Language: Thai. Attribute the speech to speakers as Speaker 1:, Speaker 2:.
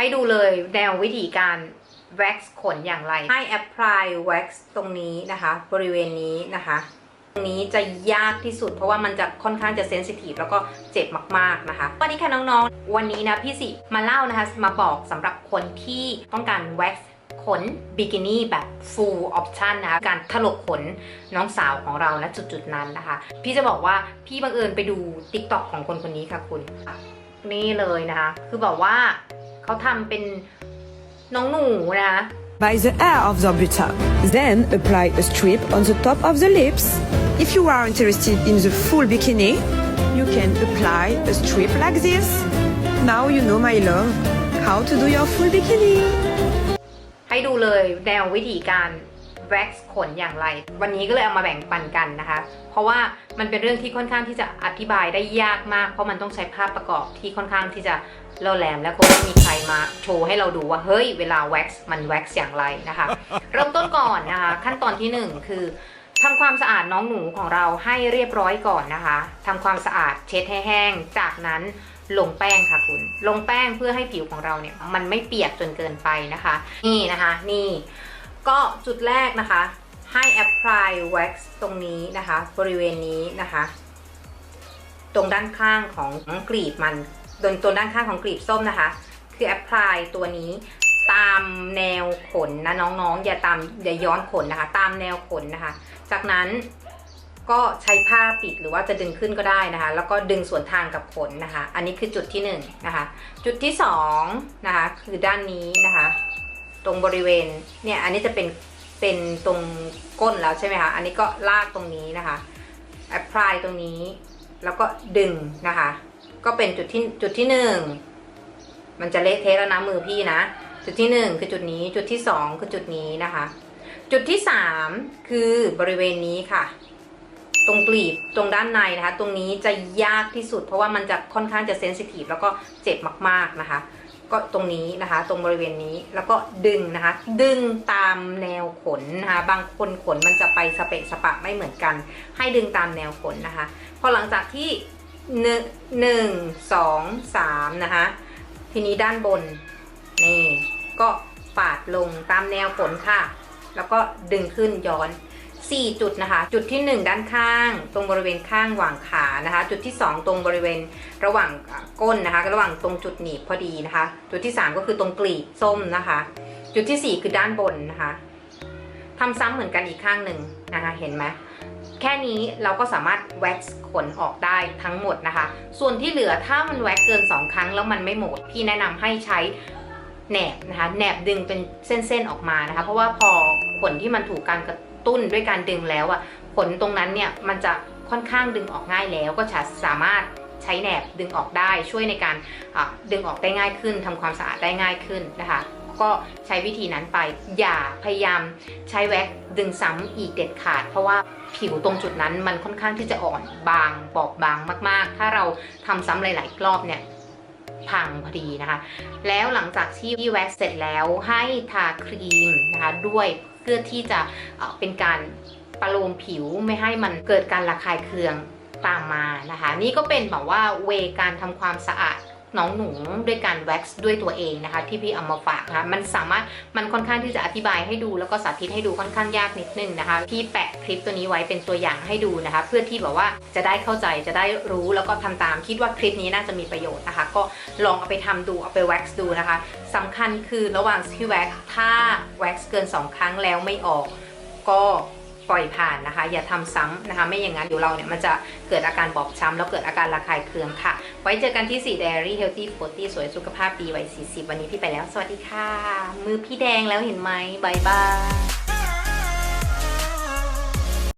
Speaker 1: ให้ดูเลยแนววิธีการ wax ขนอย่างไร ให้ apply wax ตรงนี้นะคะ บริเวณนี้นะคะ ตรงนี้จะยากที่สุด เพราะว่ามันจะค่อนข้างจะเซนซิทีฟแล้วก็เจ็บมากๆนะคะวันนี้ค่ะน้องๆ วันนี้นะพี่สิมาเล่านะคะ มาบอกสำหรับคนที่ต้องการ wax ขนบิกินี่แบบ full option นะคะการถลกขนน้องสาวของเราณจุดๆนั้นนะคะ พี่จะบอกว่าพี่บังเอิญไปดู TikTok ของคนคนนี้ค่ะคุณ นี่เลยนะคะ คือแบบว่า เขาทำเป็นน้องหนูนะคะ
Speaker 2: by the hair of the butter. Then apply a strip on the top of the lips. If you are interested in the full bikini, you can apply a strip like this. Now you know, my love, how to do your full bikini.
Speaker 1: ให้ดูเลยแนววิธีการ wax ขนอย่างไร วันนี้ก็เลยเอามาแบ่งปันกันนะคะ เพราะว่ามันเป็นเรื่องที่ค่อนข้างที่จะอธิบายได้ยากมาก เพราะมันต้องใช้ภาพประกอบที่ค่อนข้างที่จะล่อแหลมและคงไม่มีใครมาโชว์ให้เราดูว่าเฮ้ยเวลา wax มัน wax อย่างไรนะคะ เริ่มต้นก่อนนะคะ ขั้นตอนที่หนึ่งคือทำความสะอาดน้องหนูของเราให้เรียบร้อยก่อนนะคะทำความสะอาดเช็ดให้แห้ง จากนั้นลงแป้งค่ะคุณ ลงแป้งเพื่อให้ผิวของเราเนี่ยมันไม่เปียกจนเกินไปนะคะ นี่นะคะ นี่ ก็จุดแรกนะคะ ให้ apply wax ตรงนี้นะคะ บริเวณนี้นะคะ ตรงด้านข้างของกลีบมันโดนตัวด้านข้างของกลีบส้มนะคะ คือ apply ตัวนี้ตามแนวขนนะน้องๆ อย่าตามอย่าย้อนขนนะคะ ตามแนวขนนะคะ จากนั้นก็ใช้ผ้าปิดหรือว่าจะดึงขึ้นก็ได้นะคะ แล้วก็ดึงส่วนทางกับขนนะคะ อันนี้คือจุดที่หนึ่งนะคะ จุดที่สองนะคะ คือด้านนี้นะคะ รงบริเวณเนี่ยอันนี้จะเป็นเป็นตรงก้นแล้วใช่ไหมคะ อันนี้ก็ลากตรงนี้นะคะ apply ตรงนี้ แล้วก็ดึงนะคะ ก็เป็นจุดที่จุดที่หนึ่งมันจะเละเทะแล้วนะมือพี่นะ จุดที่หนึ่งคือจุดนี้จุดที่สองคือจุดนี้นะคะ จุดที่สามคือบริเวณนี้ค่ะ ตรงกลีบตรงด้านในนะคะ ตรงนี้จะยากที่สุด เพราะว่ามันจะค่อนข้างจะเซนซิทีฟแล้วก็เจ็บมากๆนะคะ ก็ตรงนี้นะคะ ตรงบริเวณนี้แล้วก็ดึงนะคะ ดึงตามแนวขนนะคะ บางคนขนมันจะไปสเปะสปะไม่เหมือนกัน ให้ดึงตามแนวขนนะคะ พอหลังจากที่หนึ่งหนึ่งสองสามนะคะ ทีนี้ด้านบนนี่ก็ปาดลงตามแนวขนค่ะ แล้วก็ดึงขึ้นย้อน 4 จุดนะคะ จุดที่ 1 ด้านข้าง ตรงบริเวณข้างหว่างขานะคะ จุดที่ 2 ตรงบริเวณระหว่างก้นนะคะระหว่างตรงจุดหนีบพอดีนะคะ จุดที่ 3 ก็คือตรงกลีบส้มนะคะ จุดที่ 4 คือด้านบนนะคะทำซ้ำเหมือนกันอีกข้างหนึ่งนะคะเห็นไหมแค่นี้เราก็สามารถแว็กซ์ขนออกได้ทั้งหมดนะคะ ส่วนที่เหลือถ้ามันแว็กเกิน 2 ครั้งแล้วมันไม่หมด พี่แนะนำให้ใช้แหนบนะคะแหนบดึงเป็นเส้นๆออกมานะคะ เพราะว่าพอขนที่มันถูกการกระ ตุ้นด้วยการดึงแล้วอะขนตรงนั้นเนี่ยมันจะค่อนข้างดึงออกง่ายแล้วก็จะสามารถใช้แหนบดึงออกได้ช่วยในการดึงออกได้ง่ายขึ้นทำความสะอาดได้ง่ายขึ้นนะคะ ก็ใช้วิธีนั้นไปอย่าพยายามใช้แว็กดึงซ้ำอีกเด็ดขาด เพราะว่าผิวตรงจุดนั้นมันค่อนข้างที่จะอ่อนบางบอบบางมาก ๆ ถ้าเราทำซ้ำหลาย ๆ รอบเนี่ยพังพอดีนะคะ แล้วหลังจากที่แว็กเสร็จแล้วให้ทาครีมนะคะด้วย พื่อที่จะเป็นการประโลมผิวไม่ให้มันเกิดการระคายเคืองตามมานะคะ นี่ก็เป็นแบบว่าเวการทำความสะอาด น้องหนูด้วยการแว็กซ์ด้วยตัวเองนะคะ ที่พี่เอามาฝากนะคะมันสามารถมันค่อนข้างที่จะอธิบายให้ดูแล้วก็สาธิตให้ดูค่อนข้างยากนิดนึงนะคะ พี่แปะคลิปตัวนี้ไว้เป็นตัวอย่างให้ดูนะคะ เพื่อที่แบบว่าจะได้เข้าใจจะได้รู้แล้วก็ทำตามคิดว่าคลิปนี้น่าจะมีประโยชน์นะคะ ก็ลองเอาไปทำดูเอาไปแว็กซ์ดูนะคะสำคัญคือระหว่างที่แว็กซ์ถ้าแว็กซ์เกิน 2 ครั้งแล้วไม่ออก ก็ ปล่อยผ่านนะคะ อย่าทำซ้ำนะคะ ไม่อย่างนั้นเดี๋ยวเราเนี่ยมันจะเกิดอาการบอบช้ำแล้วเกิดอาการระคายเคืองค่ะ ไว้เจอกันที่4 Dairy Healthy 40สวยสุขภาพดีวัย40 วันนี้พี่ไปแล้ว สวัสดีค่ะ มือพี่แดงแล้วเห็นไหมบายบาย